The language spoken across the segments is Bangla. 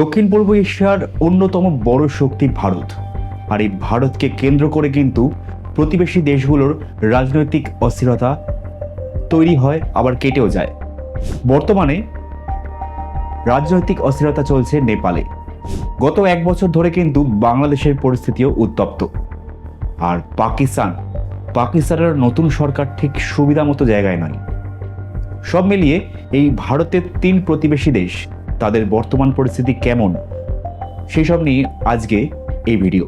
দক্ষিণ পূর্ব এশিয়ার অন্যতম বড় শক্তি ভারত। আর এই ভারতকে কেন্দ্র করে কিন্তু প্রতিবেশী দেশগুলোর রাজনৈতিক অস্থিরতা তৈরি হয়, আবার কেটেও যায়। বর্তমানে রাজনৈতিক অস্থিরতা চলছে নেপালে। গত এক বছর ধরে কিন্তু বাংলাদেশের পরিস্থিতিও উত্তপ্ত। আর পাকিস্তান, পাকিস্তানের নতুন সরকার ঠিক সুবিধা মতো জায়গায় নয়। সব মিলিয়ে এই ভারতের তিন প্রতিবেশী দেশ তাদের বর্তমান পরিস্থিতি কেমন? সেই সব নিয়ে আজকে এই ভিডিও।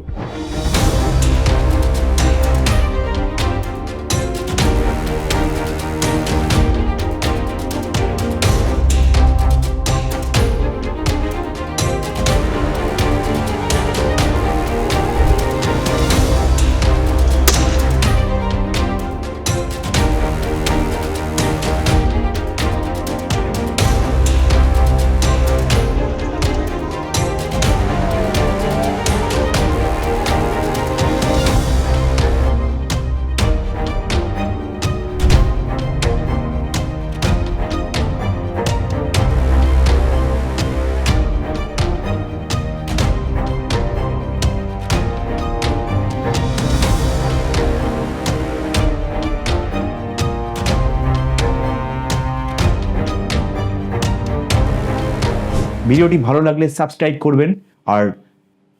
ভিডিওটি ভালো লাগলে সাবস্ক্রাইব করবেন আর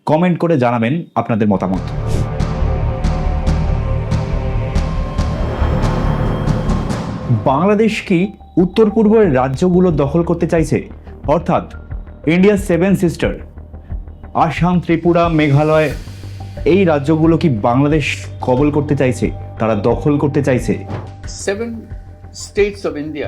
কমেন্ট করে জানাবেন আপনাদের মতামত। বাংলাদেশ কি উত্তর পূর্বের রাজ্যগুলো দখল করতে চাইছে? অর্থাৎ India seven sister Assam Tripura Meghalaya এই রাজ্যগুলো কি বাংলাদেশ কবল করতে চাইছে? তারা দখল করতে চাইছে? Seven states of India,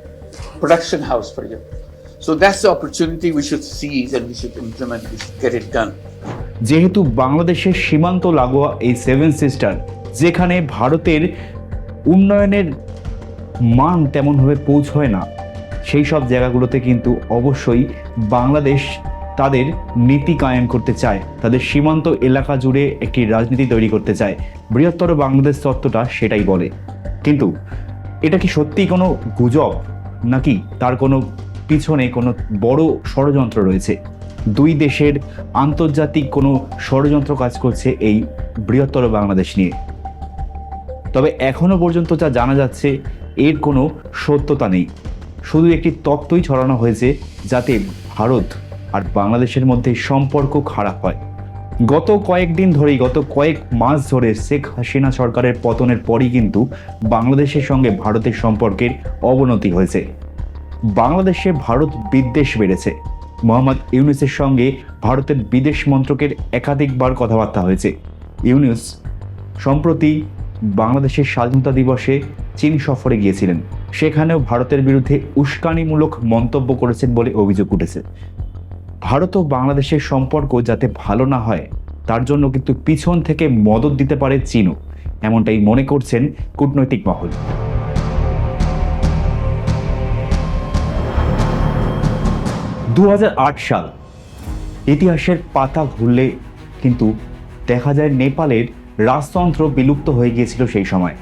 production house for you. So that's the opportunity we should seize and we should implement, we should get it done. যেহেতু বাংলাদেশের সীমান্ত লাগোয়া এই সেভেন সিস্টার যেখানে ভারতের উন্নয়নের মান তেমনভাবে পৌঁছয় না সেই সব জায়গাগুলোতে কিন্তু অবশ্যই বাংলাদেশ তাদের নীতি কায়েম করতে চায় তাদের সীমান্ত এলাকা জুড়ে একটি রাজনীতি তৈরি করতে চায় বৃহত্তর বাংলাদেশ তত্ত্বটা সেটাই বলে কিন্তু এটা কি সত্যিই কোনো গুজব নাকি তার কোনো পিছনে কোনো বড় ষড়যন্ত্র রয়েছে? দুই দেশের আন্তর্জাতিক কোনো ষড়যন্ত্র কাজ করছে এই বৃহত্তর বাংলাদেশ নিয়ে। তবে এখনও পর্যন্ত যা জানা যাচ্ছে, এর কোনো সত্যতা নেই। শুধু একটি তত্ত্বই ছড়ানো হয়েছে যাতে ভারত আর বাংলাদেশের মধ্যে সম্পর্ক খারাপ হয়। গত কয়েকদিন ধরেই, গত কয়েক মাস ধরে শেখ হাসিনা সরকারের পতনের পরই কিন্তু বাংলাদেশের সঙ্গে ভারতের সম্পর্কের অবনতি হয়েছে। বাংলাদেশে ভারত বিদ্বেষ বেড়েছে। মোহাম্মদ ইউনুসের সঙ্গে ভারতের বিদেশ মন্ত্রকের একাধিকবার কথাবার্তা হয়েছে। ইউনুস সম্প্রতি বাংলাদেশের স্বাধীনতা দিবসে চীন সফরে গিয়েছিলেন। সেখানেও ভারতের বিরুদ্ধে উস্কানিমূলক মন্তব্য করেছেন বলে অভিযোগ উঠেছে। ভারত ও বাংলাদেশের সম্পর্ক যাতে ভালো না হয়, তার জন্য কিন্তু পিছন থেকে মদত দিতে পারে চীনও। এমনটাই মনে করছেন কূটনৈতিক মহল। দু হাজার আট সাল, ইতিহাসের পাতা ঘুরলে কিন্তু দেখা যায় নেপালের রাজতন্ত্র বিলুপ্ত হয়ে গিয়েছিল সেই সময়।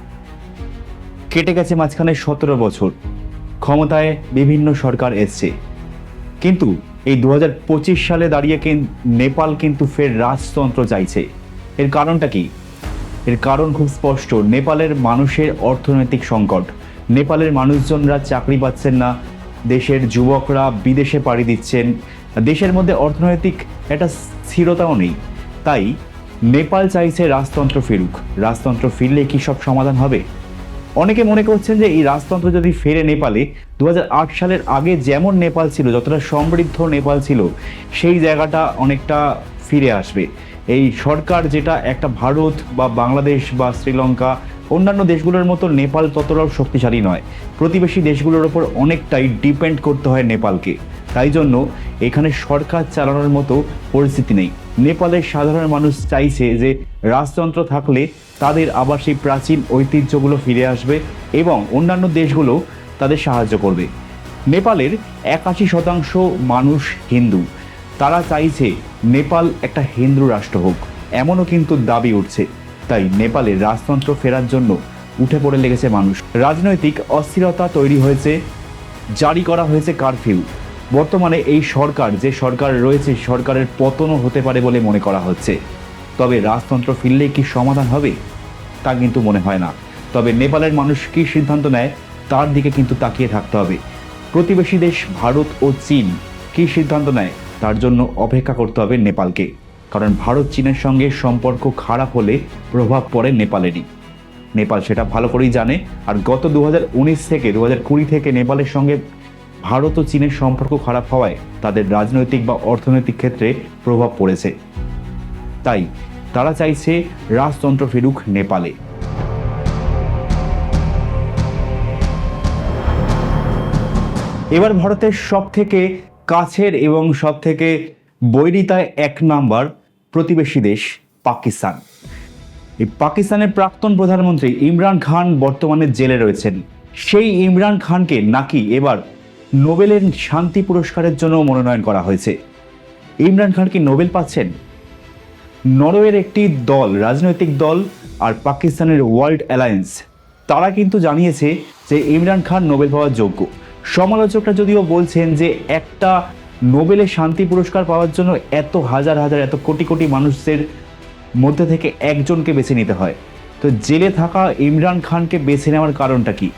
কেটে গেছে মাঝখানে সতেরো বছর, ক্ষমতায় বিভিন্ন সরকার এসছে। কিন্তু এই দু হাজার পঁচিশ সালে দাঁড়িয়ে নেপাল কিন্তু ফের রাজতন্ত্র চাইছে। এর কারণটা কি? এর কারণ খুব স্পষ্ট। নেপালের মানুষের অর্থনৈতিক সংকট। নেপালের মানুষজনরা চাকরি পাচ্ছেন না। দেশের যুবকরা বিদেশে পাড়ি দিচ্ছেন। দেশের মধ্যে অর্থনৈতিক একটা স্থিরতাও নেই। তাই নেপাল চাইছে রাজতন্ত্র ফিরুক। রাজতন্ত্র ফিরলে কি সব সমাধান হবে? অনেকে মনে করছেন যে এই রাজতন্ত্র যদি ফেরে নেপালে দু হাজার আট সালের আগে যেমন নেপাল ছিল, যতটা সমৃদ্ধ নেপাল ছিল, সেই জায়গাটা অনেকটা ফিরে আসবে। এই সরকার যেটা একটা ভারত বা বাংলাদেশ বা শ্রীলঙ্কা, অন্যান্য দেশগুলোর মতো নেপাল ততটাও শক্তিশালী নয়। প্রতিবেশী দেশগুলোর ওপর অনেকটাই ডিপেন্ড করতে হয় নেপালকে। তাই জন্য এখানে সরকার চালানোর মতো পরিস্থিতি নেই। নেপালের সাধারণ মানুষ চাইছে যে রাজতন্ত্র থাকলে তাদের আবার সেই প্রাচীন ঐতিহ্যগুলো ফিরে আসবে এবং অন্যান্য দেশগুলো তাদের সাহায্য করবে। নেপালের একাশি শতাংশ মানুষ হিন্দু। তারা চাইছে নেপাল একটা হিন্দু রাষ্ট্র হোক। এমনও কিন্তু দাবি উঠছে। তাই নেপালের রাজতন্ত্র ফেরার জন্য উঠে পড়ে লেগেছে মানুষ। রাজনৈতিক অস্থিরতা তৈরি হয়েছে, জারি করা হয়েছে কারফিউ। বর্তমানে এই সরকার, যে সরকার রয়েছে, সরকারের পতনও হতে পারে বলে মনে করা হচ্ছে। তবে রাজতন্ত্র ফিরলেই কি সমাধান হবে? তা কিন্তু মনে হয় না। তবে নেপালের মানুষ কী সিদ্ধান্ত নেয়, তার দিকে কিন্তু তাকিয়ে থাকতে হবে। প্রতিবেশী দেশ ভারত ও চীন কী সিদ্ধান্ত নেয়, তার জন্য অপেক্ষা করতে হবে নেপালকে। কারণ ভারত চীনের সঙ্গে সম্পর্ক খারাপ হলে প্রভাব পড়ে নেপালেরই। নেপাল সেটা ভালো করেই জানে, আর গত দু হাজার উনিশ থেকে দু থেকে নেপালের সঙ্গে ভারত ও চীনের সম্পর্ক খারাপ হওয়ায় তাদের রাজনৈতিক বা অর্থনৈতিক ক্ষেত্রে প্রভাব পড়েছে। তাই তারা চাইছে রাজতন্ত্র ফিরুক নেপালে। এবার ভারতের সব থেকে কাছের এবং সব থেকে বৈরিতায় এক নাম্বার প্রতিবেশী দেশ পাকিস্তান। এই পাকিস্তানের প্রাক্তন প্রধানমন্ত্রী ইমরান খান বর্তমানে জেলে রয়েছেন। সেই ইমরান খানকে নাকি এবার নোবেলের শান্তি পুরস্কারের জন্য মনোনয়ন করা হয়েছে। ইমরান খান কি নোবেল পাচ্ছেন? নরওয়ের একটি দল, রাজনৈতিক দল আর পাকিস্তানের ওয়ার্ল্ড অ্যালায়েন্স, তারা কিন্তু জানিয়েছে যে ইমরান খান নোবেল পাওয়ার যোগ্য। সমালোচকরা যদিও বলছেন যে একটা নোবেলে শান্তি পুরস্কার পাওয়ার জন্য এত হাজার হাজার, এত কোটি কোটি মানুষের মধ্যে থেকে একজনকে বেছে নিতে হয়। তো জেলে থাকা ইমরান খানকে বেছে নেওয়ার কারণটা কি?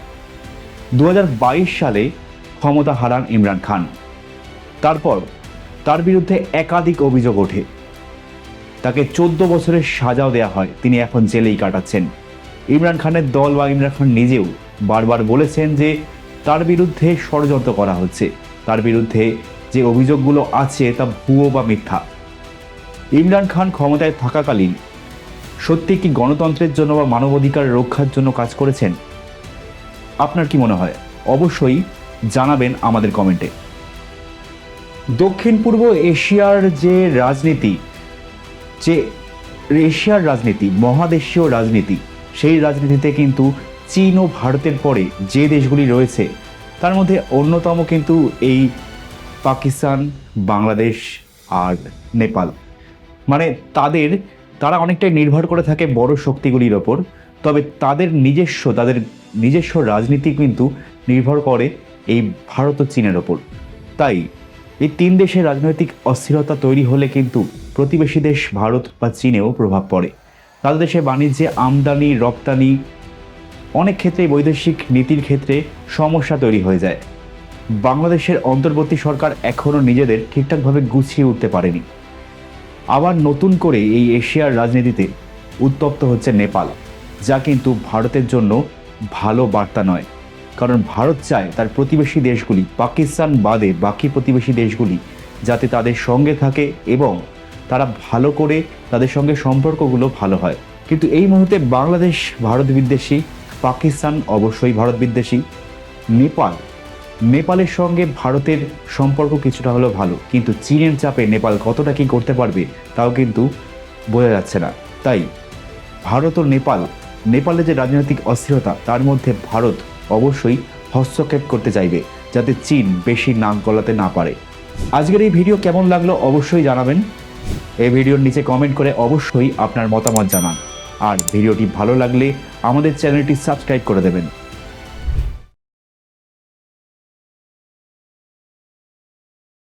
দু হাজার বাইশ সালে ক্ষমতা হারান ইমরান খান। তারপর তার বিরুদ্ধে একাধিক অভিযোগ ওঠে। তাকে চোদ্দ বছরের সাজাও দেওয়া হয়। তিনি এখন জেলেই কাটাচ্ছেন। ইমরান খানের দল বা ইমরান খান নিজেও বারবার বলেছেন যে তার বিরুদ্ধে ষড়যন্ত্র করা হচ্ছে। তার বিরুদ্ধে যে অভিযোগগুলো আছে তা ভুয়ো বা মিথ্যা। ইমরান খান ক্ষমতায় থাকাকালীন সত্যি কি গণতন্ত্রের জন্য বা মানবাধিকার রক্ষার জন্য কাজ করেছেন? আপনার কি মনে হয়? অবশ্যই জানাবেন আমাদের কমেন্টে। দক্ষিণ পূর্ব এশিয়ার যে রাজনীতি যে এশিয়ার রাজনীতি, মহাদেশীয় রাজনীতি, সেই রাজনীতিতে কিন্তু চীন ও ভারতের পরে যে দেশগুলি রয়েছে, তার মধ্যে অন্যতম কিন্তু এই পাকিস্তান, বাংলাদেশ আর নেপাল। মানে তাদের, তারা অনেকটাই নির্ভর করে থাকে বড় শক্তিগুলির ওপর, তবে তাদের নিজস্ব তাদের নিজস্ব রাজনীতি কিন্তু নির্ভর করে এই ভারত ও চীনের ওপর। তাই এই তিন দেশের রাজনৈতিক অস্থিরতা তৈরি হলে কিন্তু প্রতিবেশী দেশ ভারত বা চীনেও প্রভাব পড়ে। তাদের দেশে বাণিজ্যে আমদানি, রপ্তানি অনেক ক্ষেত্রেই বৈদেশিক নীতির ক্ষেত্রে সমস্যা তৈরি হয়ে যায়। বাংলাদেশের অন্তর্বর্তী সরকার এখনও নিজেদের ঠিকঠাকভাবে গুছিয়ে উঠতে পারেনি। আবার নতুন করে এই এশিয়ার রাজনীতিতে উত্তপ্ত হচ্ছে নেপাল, যা কিন্তু ভারতের জন্য ভালো বার্তা নয়। কারণ ভারত চায় তার প্রতিবেশী দেশগুলি পাকিস্তান বাদে বাকি প্রতিবেশী দেশগুলি যাতে তাদের সঙ্গে থাকে এবং তারা ভালো করে তাদের সঙ্গে সম্পর্কগুলো ভালো হয়। কিন্তু এই মুহূর্তে বাংলাদেশ ভারত বিদ্বেষী, পাকিস্তান অবশ্যই ভারত বিদ্বেষী, নেপাল। নেপালের সঙ্গে ভারতের সম্পর্ক কিছুটা হলেও ভালো, কিন্তু চীনের চাপে নেপাল কতটা কী করতে পারবে তাও কিন্তু বোঝা যাচ্ছে না। তাই ভারত ও নেপাল নেপালে যে রাজনৈতিক অস্থিরতা, তার মধ্যে ভারত অবশ্যই হস্তক্ষেপ করতে চাইবে, যাতে চীন বেশি নাক গলাতে না পারে। আজকের এই ভিডিও কেমন লাগল অবশ্যই জানাবেন। এই ভিডিওর নিচে কমেন্ট করে অবশ্যই আপনার মতামত জানান। আর ভিডিওটি ভালো লাগলে আমাদের চ্যানেলটি সাবস্ক্রাইব করে দেবেন।